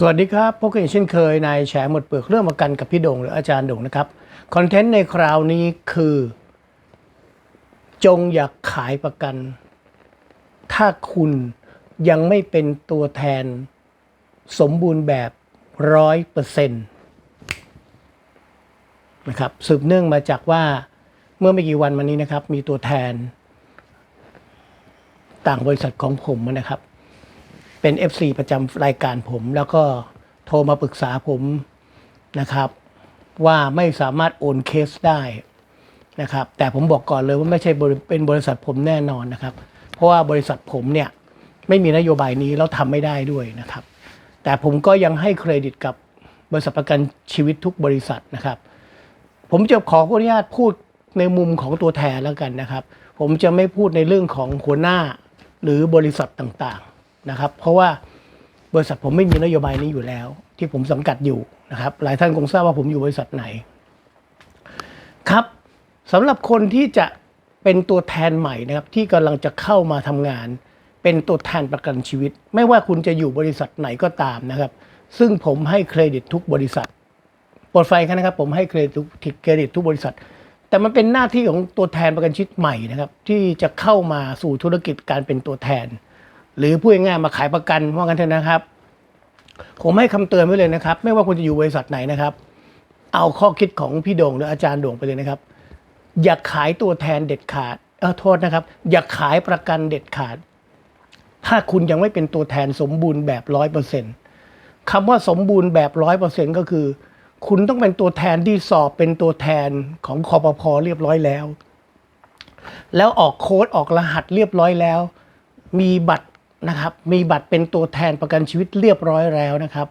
สวัสดีครับพบกันอีกเช่นเคยในแฉหมดเปลือกเรื่องประกันกับพี่โดงหรืออาจารย์โดงนะครับคอนเทนต์ในคราวนี้คือ จงอย่าขายประกัน ถ้าคุณยังไม่เป็นตัวแทนสมบูรณ์แบบร้อยเปอร์เซ็นต์นะครับสืบเนื่องมาจากว่าเมื่อไม่กี่วันมานี้นะครับ มีตัวแทน ต่างบริษัทของผมนะครับ เป็น FC ประจำรายการผม แล้วก็โทรมาปรึกษาผมนะครับ ว่าไม่สามารถโอนเคสได้นะครับ แต่ผมบอกก่อนเลยว่าไม่ใช่เป็นบริษัทผมแน่นอนนะครับ เพราะว่าบริษัทผมเนี่ยไม่มีนโยบายนี้แล้วทำไม่ได้ด้วยนะครับ แต่ผมก็ยังให้เครดิตกับบริษัทประกันชีวิตทุกบริษัทนะครับ ผมจะขออนุญาตพูดในมุมของตัวแทนแล้วกันนะครับ ผมจะไม่พูดในเรื่องของหัวหน้าหรือบริษัทต่างๆ นะครับ เพราะว่าบริษัทผมไม่มีนโยบายนี้อยู่แล้ว ที่ผมสังกัดอยู่นะครับ หลายท่านคงทราบว่าผมอยู่บริษัทไหน ครับสำหรับคนที่จะเป็นตัวแทนใหม่นะครับ ที่กำลังจะเข้ามาทำงาน เป็นตัวแทนประกันชีวิต ไม่ว่าคุณจะอยู่บริษัทไหนก็ตามนะครับ ซึ่งผมให้เครดิตทุกบริษัทโปรดไฟกันนะครับ ผมให้เครดิตทุกเครดิตทุกบริษัท แต่มันเป็นหน้าที่ของตัวแทนประกันชีวิตใหม่นะครับ ที่จะเข้ามาสู่ธุรกิจการเป็นตัวแทน หรือพูดง่ายๆมาขายประกันว่ากันเถอะนะครับ ผมให้คำเตือนไว้เลยนะครับ ไม่ว่าคุณจะอยู่บริษัทไหนนะครับ เอาข้อคิดของพี่โด่งหรืออาจารย์โด่งไปเลยนะครับ อย่าขายตัวแทนเด็ดขาดเออโทษนะครับ อย่าขายประกันเด็ดขาด ถ้าคุณยังไม่เป็นตัวแทนสมบูรณ์แบบร้อยเปอร์เซ็นต์คำว่าสมบูรณ์แบบร้อยเปอร์เซ็นต์ก็คือ คุณต้องเป็นตัวแทนที่สอบเป็นตัวแทนของคอปพอเรียบร้อยแล้ว แล้วออกโค้ดออกรหัสเรียบร้อยแล้ว มีบัตร นะครับมีบัตรเป็นตัวแทนประกันชีวิตเรียบร้อยแล้วนะครับ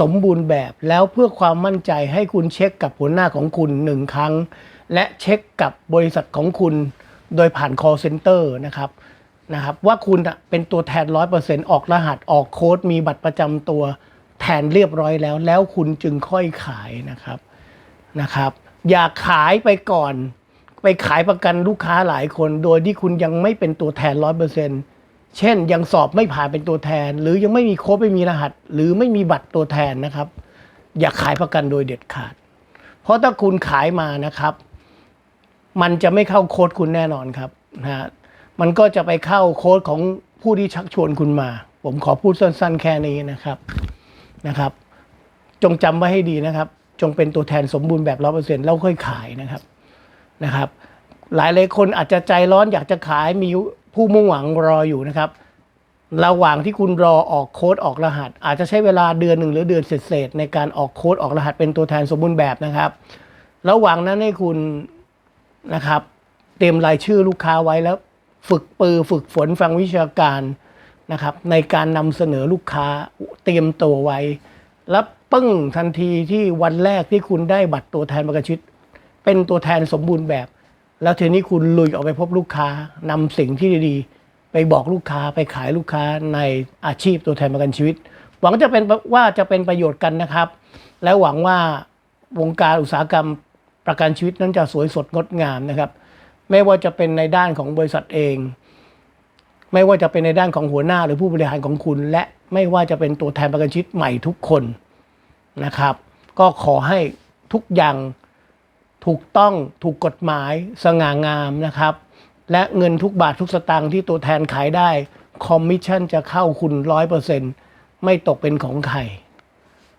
สมบูรณ์แบบแล้วเพื่อความมั่นใจให้คุณเช็คกับหัวหน้าของคุณหนึ่งครั้ง และเช็คกับบริษัทของคุณ โดยผ่าน call center นะครับนะครับว่าคุณเป็นตัวแทนร้อยเปอร์เซ็นต์ออกรหัสออกโค้ด มีบัตรประจำตัวแทนเรียบร้อยแล้ว แล้วคุณจึงค่อยขายนะครับนะครับ อย่าขายไปก่อน ไปขายประกันลูกค้าหลายคน โดยที่คุณยังไม่เป็นตัวแทนร้อยเปอร์ เช่นยังสอบไม่ผ่านเป็นตัวแทน หรือยังไม่มีโค้ดไม่มีรหัส หรือไม่มีบัตรตัวแทนนะครับ อย่าขายประกันโดยเด็ดขาด เพราะถ้าคุณขายมานะครับ มันจะไม่เข้าโค้ดคุณแน่นอนครับนะฮะมันก็จะไปเข้าโค้ดของผู้ที่ชักชวนคุณมา ผมขอพูดสั้นๆ แค่นี้นะครับนะครับ จงจำไว้ให้ดีนะครับ จงเป็นตัวแทนสมบูรณ์แบบร้อเปอร์เซ็นต์แล้วค่อยขายนะครับนะครับ หลายหลายคนอาจจะใจร้อนอยากจะขายมี ผู้มุ่งหวังรออยู่นะครับ ระหว่างที่คุณรอออกโค้ดออกรหัส อาจจะใช้เวลาเดือนหนึ่งหรือเดือนเศษในการออกโค้ดออกรหัสเป็นตัวแทนสมบูรณ์แบบนะครับ ระหว่างนั้นให้คุณนะครับ เตรียมรายชื่อลูกค้าไว้แล้ว ฝึกปือฝึกฝนฟังวิชาการนะครับ ในการนำเสนอลูกค้าเตรียมตัวไว้ แล้วปึ้งทันทีที่วันแรกที่คุณได้บัตรตัวแทนประกันชีวิตเป็นตัวแทนสมบูรณ์แบบ แล้วทีนี้คุณลุยออกไปพบลูกค้านำสิ่งที่ดีๆ ไปบอกลูกค้าไปขายลูกค้าในอาชีพตัวแทนประกันชีวิต หวังจะเป็นว่าจะเป็นประโยชน์กันนะครับ และหวังว่าวงการอุตสาหกรรมประกันชีวิตนั้นจะสวยสดงดงามนะครับ ไม่ว่าจะเป็นในด้านของบริษัทเอง ไม่ว่าจะเป็นในด้านของหัวหน้าหรือผู้บริหารของคุณ และไม่ว่าจะเป็นตัวแทนประกันชีวิตใหม่ทุกคนนะครับ ก็ขอให้ทุกอย่าง ถูกต้องถูกกฎหมายสง่างามนะครับ และเงินทุกบาททุกสตางค์ที่ตัวแทนขายได้คอมมิชชั่นจะเข้าคุณร้อยเปอร์เซ็นต์ไม่ตกเป็นของใคร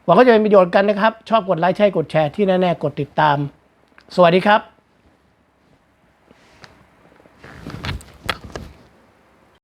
หวังว่าจะเป็นประโยชน์กันนะครับ ชอบกดไลค์ใช่กดแชร์ที่แน่ ๆ กดติดตาม สวัสดีครับ